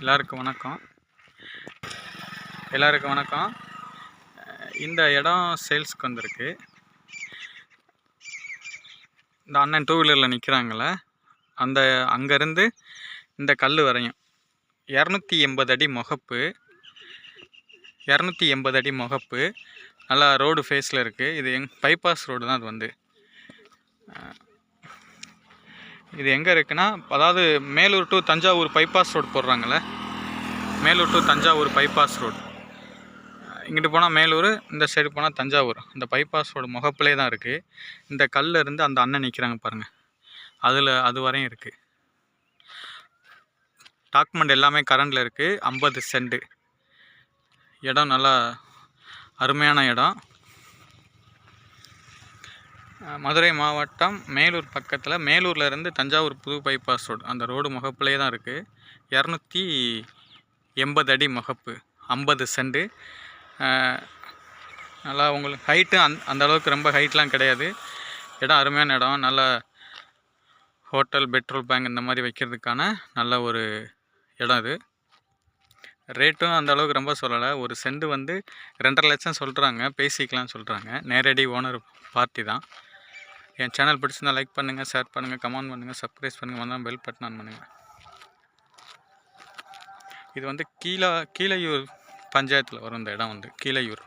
எல்லாருக்கும் வணக்கம். எல்லாருக்கும் வணக்கம். இந்த இடம் சேல்ஸ்க்கு வந்திருக்கு. இந்த அண்ணன் டூ வீலரில் நிற்கிறாங்கள அந்த அங்கேருந்து இந்த கல் வரையும். இரநூத்தி எண்பது அடி முகப்பு. இரநூத்தி எண்பது அடி முகப்பு. நல்லா ரோடு ஃபேஸில் இருக்குது இது எங் பைபாஸ் ரோடு தான் அது வந்து. இது எங்கே இருக்குன்னா அதாவது Melur to Thanjavur bypass road போடுறாங்கல்ல. Melur to Thanjavur bypass road இங்கிட்டு போனால் மேலூர் இந்த சைடு போனால் தஞ்சாவூர். இந்த பைபாஸ் ரோடு முகப்பிலே தான் இருக்குது இந்த கல்லில் இருந்து அந்த அண்ணன் நிற்கிறாங்க பாருங்கள் அதில் அது வரையும் இருக்குது டாக்குமெண்ட் எல்லாமே கரண்டில் இருக்குது ஐம்பது சென்ட். இடம் நல்லா அருமையான இடம். மதுரை மாவட்டம் மேலூர் பக்கத்தில். மேலூர்லேருந்து தஞ்சாவூர் புது பைபாஸ் ரோடு அந்த ரோடு முகப்புலேயே தான் இருக்குது இரநூத்தி எண்பது அடி முகப்பு. ஐம்பது செண்டு நல்லா உங்களுக்கு ஹைட்டு அந் அந்த அளவுக்கு ரொம்ப ஹைட்லாம் கிடையாது. இடம் அருமையான இடம். நல்ல ஹோட்டல் பெட்ரோல் பேங்க் இந்த மாதிரி வைக்கிறதுக்கான நல்ல ஒரு இடம் இது ரேட்டும் அந்த அளவுக்கு ரொம்ப சொல்லலை. ஒரு செண்டு வந்து ரெண்டரை லட்சம் சொல்கிறாங்க பேசிக்கலாம்னு சொல்கிறாங்க நேரடி ஓனர் பார்ட்டி தான். என் சேனல் பிடிச்சிருந்தா லைக் பண்ணுங்கள் ஷேர் பண்ணுங்கள் கமெண்ட் பண்ணுங்கள் சப்ஸ்கிரைப் பண்ணுங்கள் வந்தால் பெல் பட்டன் ஆன் பண்ணுங்கள் இது வந்து கீழா கீழையூர் பஞ்சாயத்தில் வரும் இந்த இடம் வந்து கீழையூர்.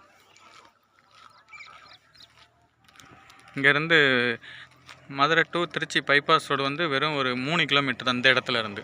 இங்கேருந்து Madurai to Tiruchi bypass road வந்து வெறும் ஒரு மூணு கிலோமீட்டர் அந்த இடத்துல இருந்து.